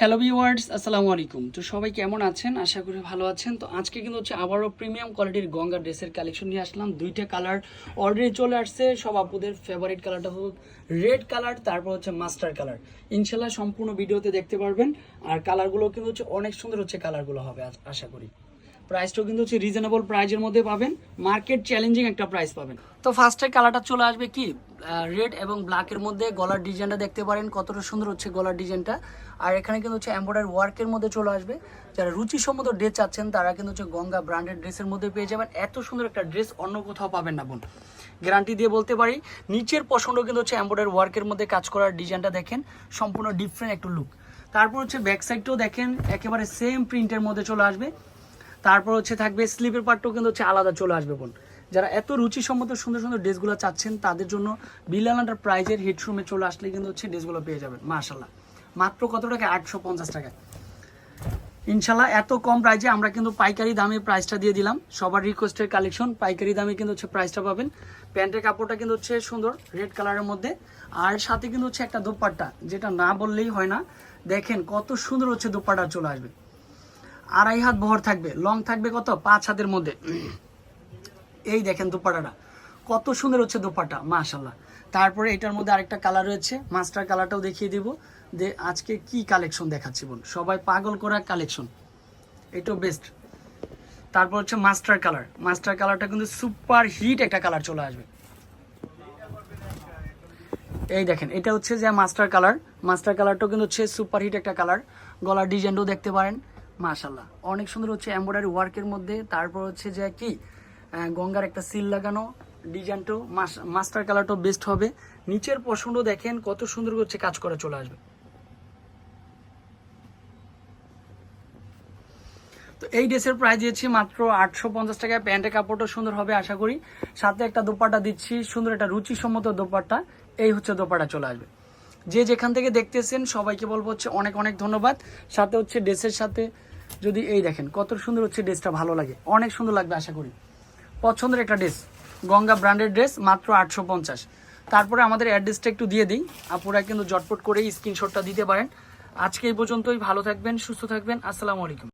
Hello viewers আসসালামু আলাইকুম। তো সবাই কেমন আছেন? আশা করি ভালো আছেন। তো আজকে কিন্তু হচ্ছে আবারও প্রিমিয়াম কোয়ালিটির গঙ্গা ড্রেসের কালেকশন নিয়ে আসলাম। দুইটা কালার অলরেডি চলে আসছে। সব আপুদের ফেভারিট কালারটা হল রেড কালার তারপর হচ্ছে মাস্টার কালার ইনশাল্লাহ সম্পূর্ণ ভিডিওতে দেখতে পারবেন। আর কালারগুলো কিন্তু হচ্ছে অনেক সুন্দর হচ্ছে কালারগুলো হবে আশা করি। প্রাইসটাও কিন্তু হচ্ছে রিজনেবল প্রাইজের মধ্যে পাবেন। মার্কেট চ্যালেঞ্জিং একটা প্রাইস পাবেন। তো ফার্স্টে কালারটা চলে আসবে কি? রেড এবং ব্ল্যাকের মধ্যে গলার ডিজাইনটা দেখতে পারেন, কতটা সুন্দর হচ্ছে গলার ডিজাইনটা আর এখানে কিন্তু হচ্ছে এমব্রয়ডারি ওয়ার্কের মধ্যে চলে আসবে। যারা রুচিসম্মত ড্রেস চাচ্ছেন, তারা কিন্তু হচ্ছে গঙ্গা ব্র্যান্ডেড ড্রেসের মধ্যে পেয়ে যাবেন। এত সুন্দর একটা ড্রেস অন্য কোথাও পাবেন না বোন। গ্যারান্টি দিয়ে বলতে পারি, নিচের পছন্দ কিন্তু হচ্ছে এমব্রয়ডারি ওয়ার্কের মধ্যে কাজ করার ডিজাইনটা দেখেন, সম্পূর্ণ ডিফারেন্ট একটু লুক তারপর হচ্ছে ব্যাক সাইডটাও দেখেন, একেবারে সেম প্রিন্টের মধ্যে চলে আসবে। তারপর হচ্ছে থাকবে স্লিপের পার্টটাও কিন্তু হচ্ছে আলাদা চলে আসবে বোন। যারা এত রুচিসম্মত সুন্দর সুন্দর ড্রেসগুলো চাচ্ছেন, তাদের জন্য বিলাল প্রাইজের হিটরুমে চলে আসলে কিন্তু হচ্ছে ড্রেসগুলো পেয়ে যাবেন মাশাল্লাহ মাত্র কত টাকা? আটশো পঞ্চাশ টাকা ইনশাল্লাহ এত কম প্রাইজে আমরা কিন্তু পাইকারি দামে প্রাইসটা দিয়ে দিলাম। সবার রিকোয়েস্টের কালেকশন পাইকারি দামে কিন্তু হচ্ছে প্রাইসটা পাবেন। প্যান্টের কাপড়টা কিন্তু হচ্ছে সুন্দর রেড কালারের মধ্যে। আর সাথে কিন্তু হচ্ছে একটা দোপাট্টা, যেটা না বললেই হয় না। দেখেন কত সুন্দর হচ্ছে দোপাট্টা চলে আসবে। আড়াই হাত বহর থাকবে। লং থাকবে কত? পাঁচ হাতের মধ্যে। এই দেখেন দোপাট্টাটা কত সুন্দর হচ্ছে দোপাট্টা মাশাল্লাহ তারপরে এটার মধ্যে আরেকটা কালার রয়েছে। মাস্টার কালারটাও দেখিয়ে দিব। যে আজকে কি কালেকশন দেখাচ্ছি বোন সবাই পাগল করা কালেকশন এটাও বেস্ট তারপর হচ্ছে মাস্টার কালার মাস্টার কালারটা কিন্তু সুপার হিট একটা কালার চলে আসবে। এই দেখেন, এটা হচ্ছে যে মাস্টার কালার মাস্টার কালারটাও কিন্তু হচ্ছে সুপার হিট একটা কালার গলার ডিজাইনটাও দেখতে পারেন। মাশাল্লাহ অনেক সুন্দর হচ্ছে এমব্রয়ডারি ওয়ার্কের মধ্যে। তারপর হচ্ছে যে কি গঙ্গার একটা সিল লাগানো, ডিজাইনটাও মাস্টার কালারটাও বেস্ট হবে। নিচের পছন্দ দেখেন কত সুন্দর হচ্ছে কাজ করে চলে আসবে। তো এই ড্রেসের প্রাইস দিয়েছি মাত্র আটশো পঞ্চাশ টাকায়। প্যান্টের কাপড়টা সুন্দর হবে, আশা করি। সাথে একটা দোপাটা দিচ্ছি, সুন্দর একটা রুচিসম্মত দোপাটা এই হচ্ছে দোপাটা চলে আসবে। যে যেখান থেকে দেখতেছেন সবাইকে বলব হচ্ছে অনেক অনেক ধন্যবাদ। সাথে হচ্ছে ড্রেসের সাথে যদি এই দেখেন, কত সুন্দর হচ্ছে ড্রেসটা, ভালো লাগে। অনেক সুন্দর লাগবে, আশা করি। পছন্দের একটা ড্রেস, গঙ্গা ব্র্যান্ডের ড্রেস, মাত্র আটশো পঞ্চাশ। তারপরে আমাদের অ্যাড্রেসটা একটু দিয়ে দিই। আপুরা কিন্তু জটপট করেই স্ক্রিনশটটা দিতে পারেন। আজকে এই পর্যন্তই, ভালো থাকবেন, সুস্থ থাকবেন। আসসালামু আলাইকুম।